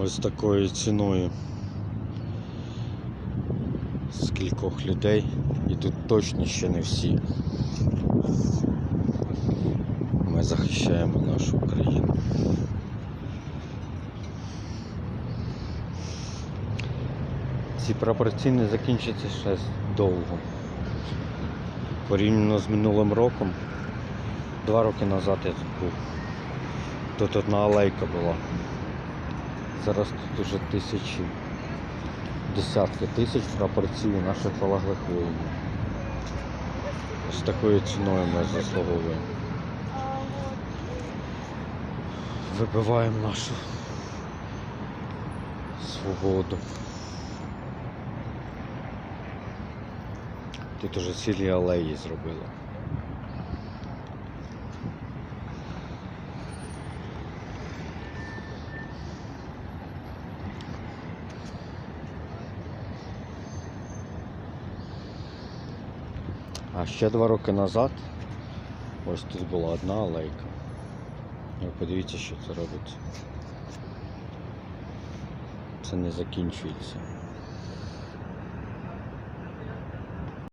ось такою ціною. Скількох людей. І тут точно ще не всі. Ми захищаємо нашу Україну. Ці прапорці не закінчаться ще довго. Порівняно з минулим роком. Два роки назад я тут був. Тут одна алейка була. Зараз тут уже тисячі, десятки тисяч прапорців наших полеглих воїнів. З такою ціною ми заслуговуємо. Вибиваємо нашу свободу. Тут уже цілі алеї зробили. А ще два роки назад ось тут була одна алейка. Ви подивіться, що це робиться. Це не закінчується.